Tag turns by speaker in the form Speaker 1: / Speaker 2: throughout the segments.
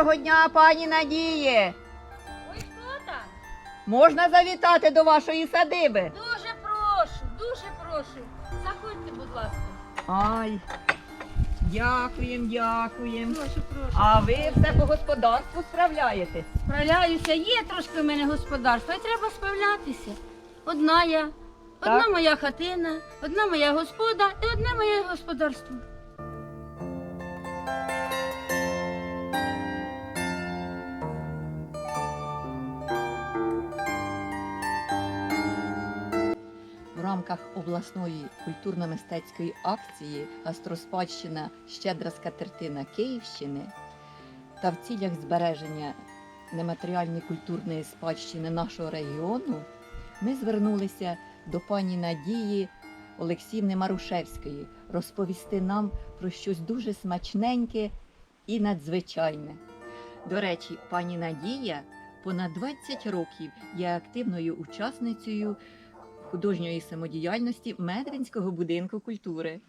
Speaker 1: Доброго дня, пані Надії!
Speaker 2: Ой, хто там?
Speaker 1: Можна завітати до вашої садиби?
Speaker 2: Дуже прошу, дуже прошу. Заходьте, будь ласка.
Speaker 1: Ай, дякуємо, дякуємо.
Speaker 2: Прошу, прошу.
Speaker 1: А ви все по господарству справляєтесь?
Speaker 2: Справляюся, є трошки в мене господарство, і треба справлятися. Одна я, одна
Speaker 1: Так.
Speaker 2: моя хатина, одна моя господа і одне моє господарство.
Speaker 1: Рамках обласної культурно-мистецької акції Гастроспадщина Щедра скатертина Київщини та в цілях збереження нематеріальної культурної спадщини нашого регіону ми звернулися до пані Надії Олексіївни Марушевської розповісти нам про щось дуже смачненьке і надзвичайне. До речі, пані Надія понад 20 років є активною учасницею художньої самодіяльності Медвинського будинку культури.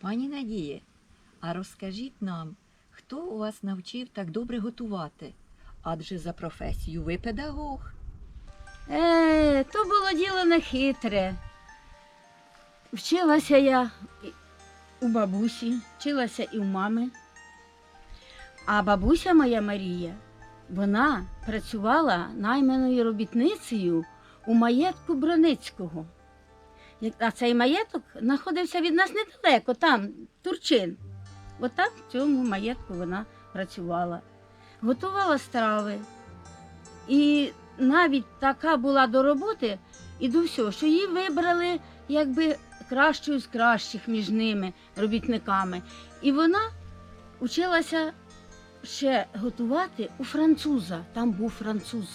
Speaker 1: Пані Надіє, а розкажіть нам, хто у вас навчив так добре готувати? Адже за професію ви педагог.
Speaker 2: Е, то було діло не хитре. Вчилася я у бабусі, вчилася і у мами. А бабуся моя Марія, вона працювала найманою робітницею у маєтку Броницького. А цей маєток знаходився від нас недалеко, там, Турчин. От в цьому маєтку вона працювала. Готувала страви. І навіть така була до роботи і до всього, що її вибрали якби кращою з кращих між ними робітниками. І вона вчилася ще готувати у француза. Там був француз,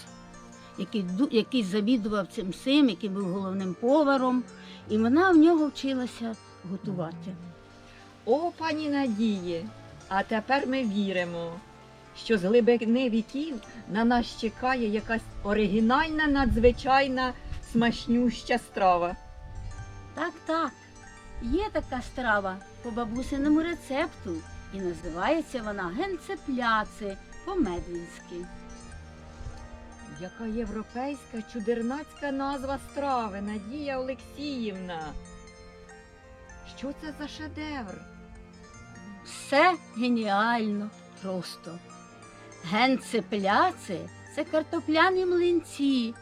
Speaker 2: який, який завідував цим всім, який був головним поваром. І вона в нього вчилася готувати.
Speaker 1: О, пані Надії! А тепер ми віримо, що з глибини віків на нас чекає якась оригінальна, надзвичайна, смачнюща страва.
Speaker 2: Так, так. Є така страва по бабусиному рецепту, і називається вона генцепляци по-медвінськи.
Speaker 1: Яка європейська чудернацька назва страви, Надія Олексіївна. Що це за шедевр?
Speaker 2: Все геніально просто. Генцепляци це картопляні млинці.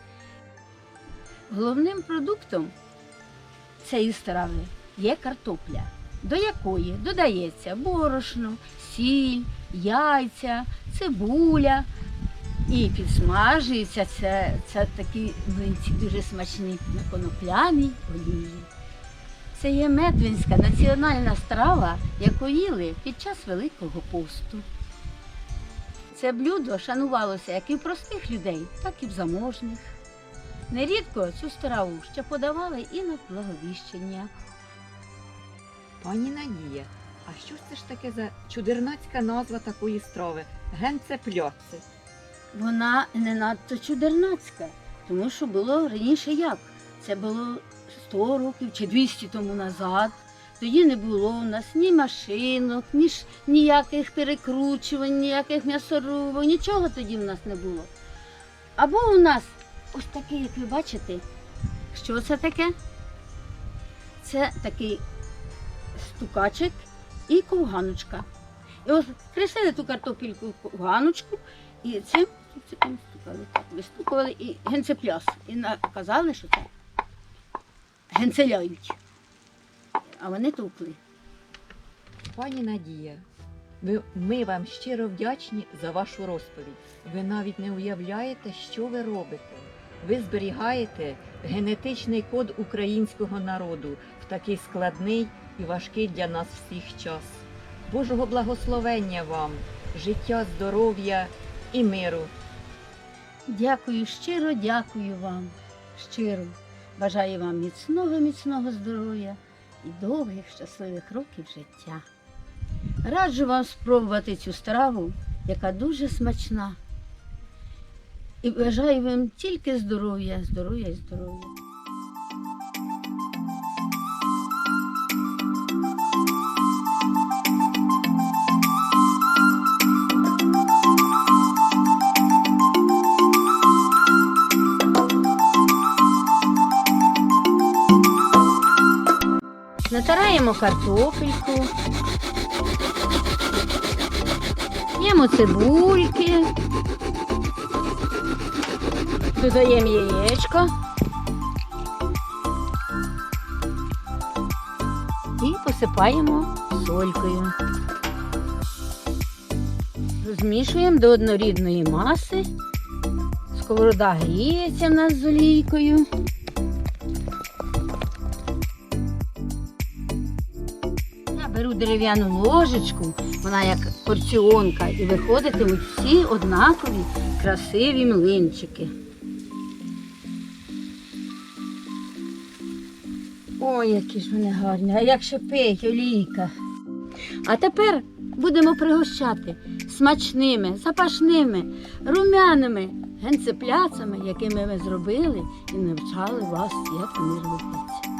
Speaker 2: Головним продуктом цієї страви є картопля, до якої додається борошно, сіль, яйця, цибуля. І підсмажується це, це такі млинці дуже смачні на конопляній олії. Це є медвинська національна страва, яку їли під час Великого посту. Це блюдо шанувалося як і в простих людей, так і в заможних. Нерідко цю страву ще подавали і на благовіщення.
Speaker 1: Пані Надія, а що це ж таке за чудернацька назва такої страви? Генцепляци.
Speaker 2: Вона не надто чудернацька, тому що було раніше як? Це було 100 років чи 200 тому назад. Тоді не було у нас ні машинок, ні ніяких перекручувань, ніяких м'ясорубок, нічого тоді в нас не було. Або у нас ось такий, як ви бачите, що це таке? Це такий стукачик і ковганочка. І ось кресили ту картопельку в ковганочку і цим цим стукали, так, вистукували і генцепляс. І казали, що це генцеляють. А вони товкли.
Speaker 1: Пані Надія, ми, ми вам щиро вдячні за вашу розповідь. Ви навіть не уявляєте, що ви робите. Ви зберігаєте генетичний код українського народу в такий складний і важкий для нас всіх час. Божого благословення вам, життя, здоров'я і миру.
Speaker 2: Дякую, щиро дякую вам. Щиро. Бажаю вам міцного, міцного здоров'я і довгих щасливих років життя. Раджу вам спробувати цю страву, яка дуже смачна. І бажаю вам тільки здоров'я, здоров'я і здоров'я. Натираємо картопельку. Ємо цибульки. Додаємо яєчко. І посипаємо солькою. Розмішуємо до однорідної маси. Сковорода гріється в нас з олійкою. Беру дерев'яну ложечку, вона як порціонка, і виходитимуть всі однакові красиві млинчики. Ой, які ж вони гарні, а як шипить олійка. А тепер будемо пригощати смачними, запашними, румяними генцепляцами, якими ми зробили і навчали вас, як вони робляться.